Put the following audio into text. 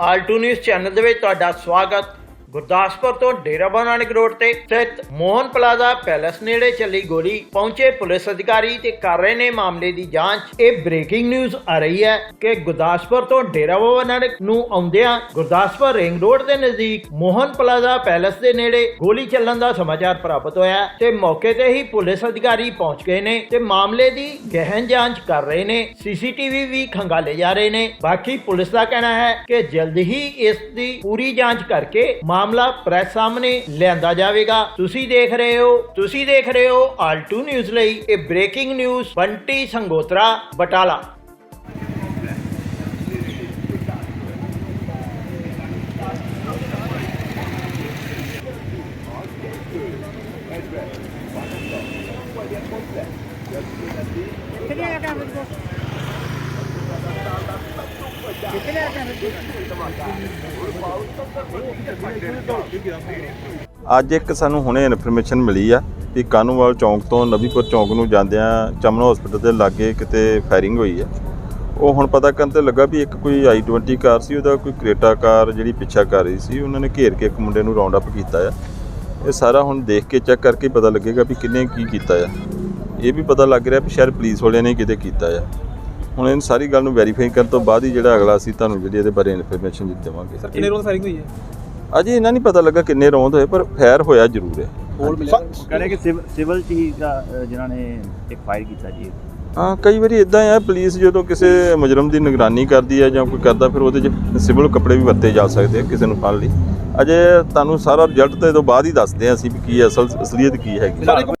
Alt news channel ਦੇ ਵਿੱਚ ਤੁਹਾਡਾ ਸਵਾਗਤ ਗੁਰਦਾਸਪੁਰ ਤੋਂ ਡੇਰਾ ਬਾਬਾ ਨਾਨਕ ਰੋਡ ਤੇ ਸਥਿਤ ਮੋਹਨ ਪਲਾਜ਼ਾ ਪੈਲੇਸ ਨੇੜੇ ਚੱਲੀ ਗੋਲੀ ਪਹੁੰਚੇ ਪੁਲਿਸ ਅਧਿਕਾਰੀ ਤੇ ਕਰ ਰਹੇ ਨੇ ਮਾਮਲੇ ਦੀ ਜਾਂਚ। ਇਹ ਬ੍ਰੇਕਿੰਗ ਨਿਊਜ਼ ਆ ਰਹੀ ਹੈ ਕਿ ਗੁਰਦਾਸਪੁਰ ਤੋਂ ਡੇਰਾ ਨਾਨਕ ਨੂੰ ਆਉਂਦਿਆਂ ਗੁਰਦਾਸਪੁਰ ਰਿੰਗ ਰੋਡ ਦੇ ਨਜ਼ਦੀਕ ਮੋਹਨ ਪਲਾਜ਼ਾ ਪੈਲੇਸ ਦੇ ਨੇੜੇ ਗੋਲੀ ਚੱਲਣ ਦਾ ਸਮਾਚਾਰ ਪ੍ਰਾਪਤ ਹੋਇਆ ਤੇ ਮੌਕੇ ਤੇ ਹੀ ਪੁਲਿਸ ਅਧਿਕਾਰੀ ਪਹੁੰਚ ਗਏ ਨੇ ਤੇ ਮਾਮਲੇ ਦੀ ਗਹਿਨ ਜਾਂਚ ਕਰ ਰਹੇ ਨੇ। ਸੀਸੀਟੀਵੀ ਵੀ ਖੰਗਾਲੇ ਜਾ ਰਹੇ ਨੇ। ਬਾਕੀ ਪੁਲਿਸ ਦਾ ਕਹਿਣਾ ਹੈ ਕਿ ਜਲਦ ਹੀ ਇਸ ਦੀ ਪੂਰੀ ਜਾਂਚ ਕਰਕੇ ਮਾਮਲਾ ਪ੍ਰੈਸ ਸਾਹਮਣੇ ਲਿਆਂਦਾ ਜਾਵੇਗਾ ਤੁਸੀਂ ਦੇਖ ਰਹੇ ਹੋ ਤੁਸੀਂ ਦੇਖ ਰਹੇ ਹੋ ਆਲ 2 ਨਿਊਜ਼ ਲਈ ਇਹ breaking news Bunty Sangotra Batala Quería que acá, ਅੱਜ ਇੱਕ ਸਾਨੂੰ ਹੁਣੇ ਇਨਫੋਰਮੇਸ਼ਨ ਮਿਲੀ ਆ ਕਿ ਕਾਨੂੰਵਾਲ ਚੌਂਕ ਤੋਂ ਨਵੀਪੁਰ ਚੌਂਕ ਨੂੰ ਜਾਂਦਿਆਂ ਚਮਨ ਹਸਪੀਟਲ ਦੇ ਲਾਗੇ ਕਿਤੇ ਫਾਇਰਿੰਗ ਹੋਈ ਆ। ਉਹ ਹੁਣ ਪਤਾ ਕਰਨ ਤੇ ਲੱਗਾ ਵੀ ਇੱਕ ਕੋਈ i20 ਕਾਰ ਸੀ, ਉਹਦਾ ਕੋਈ ਕ੍ਰੇਟਾ ਕਾਰ ਜਿਹੜੀ ਪਿੱਛਾ ਕਰ ਰਹੀ ਸੀ, ਉਹਨਾਂ ਨੇ ਘੇਰ ਕੇ ਇੱਕ ਮੁੰਡੇ ਨੂੰ ਰਾਉਂਡ ਅਪ ਕੀਤਾ ਆ। ਇਹ ਸਾਰਾ ਹੁਣ ਦੇਖ ਕੇ ਚੈੱਕ ਕਰਕੇ ਪਤਾ ਲੱਗੇਗਾ ਵੀ ਕਿੰਨੇ ਕੀ ਕੀਤਾ ਆ। ਇਹ ਵੀ ਪਤਾ ਲੱਗ ਰਿਹਾ ਵੀ ਸ਼ਾਇਦ ਪੁਲਿਸ ਵਾਲਿਆਂ ਨੇ ਕਿਤੇ ਕੀਤਾ ਆ। ਹੁਣ ਇਹ ਸਾਰੀ ਗੱਲ ਨੂੰ ਵੈਰੀਫਾਈ ਕਰਨ ਤੋਂ ਬਾਅਦ ਹੀ ਜਿਹੜਾ ਅਗਲਾ ਅਸੀਂ ਤੁਹਾਨੂੰ ਜਿਹੜੀ ਇਹਦੇ ਬਾਰੇ ਇਨਫੋਰਮੇਸ਼ਨ ਦੇਵਾਂਗੇ ਸਰ। ਕਿੰਨੇ ਰੋਜ਼ ਫਾਇਰਿੰਗ ਹੋਈ ਹੈ? ਅਜੇ ਇਹਨਾਂ ਨਹੀਂ ਪਤਾ ਲੱਗਾ ਕਿੰਨੇ ਰੌਂਦ ਹੋਏ ਪਰ ਫਾਇਰ ਹੋਇਆ ਜ਼ਰੂਰ ਹੈ। ਹੋਲ ਮਿਲਿਆ? ਕਹਿੰਦੇ ਕਿ ਸਿਵ- ਸਿਵਲ ਚ ਹੀ ਜਿਨ੍ਹਾਂ ਨੇ ਇੱਕ ਫਾਇਰ ਕੀਤਾ ਜੀ। ਹਾਂ ਕਈ ਵਾਰੀ ਇਦਾਂ ਆ ਪੁਲਿਸ ਜਦੋਂ ਕਿਸੇ ਮੁਜਰਮ ਦੀ ਨਿਗਰਾਨੀ ਕਰਦੀ ਹੈ ਜਾਂ ਕੋਈ ਕਰਦਾ ਫਿਰ ਉਹਦੇ 'ਚ ਸਿਵਲ ਕੱਪੜੇ ਵੀ ਵਰਤੇ ਜਾ ਸਕਦੇ ਆ ਕਿਸੇ ਨੂੰ ਫੜ ਲਈ। ਅਜੇ ਤੁਹਾਨੂੰ ਸਾਰਾ ਰਿਜ਼ਲਟ ਤੇ ਤੋਂ ਬਾਅਦ ਹੀ ਦੱਸਦੇ ਆ ਅਸੀਂ ਵੀ ਕੀ ਅਸਲ ਅਸਲੀਅਤ ਕੀ ਹੈਗੀ।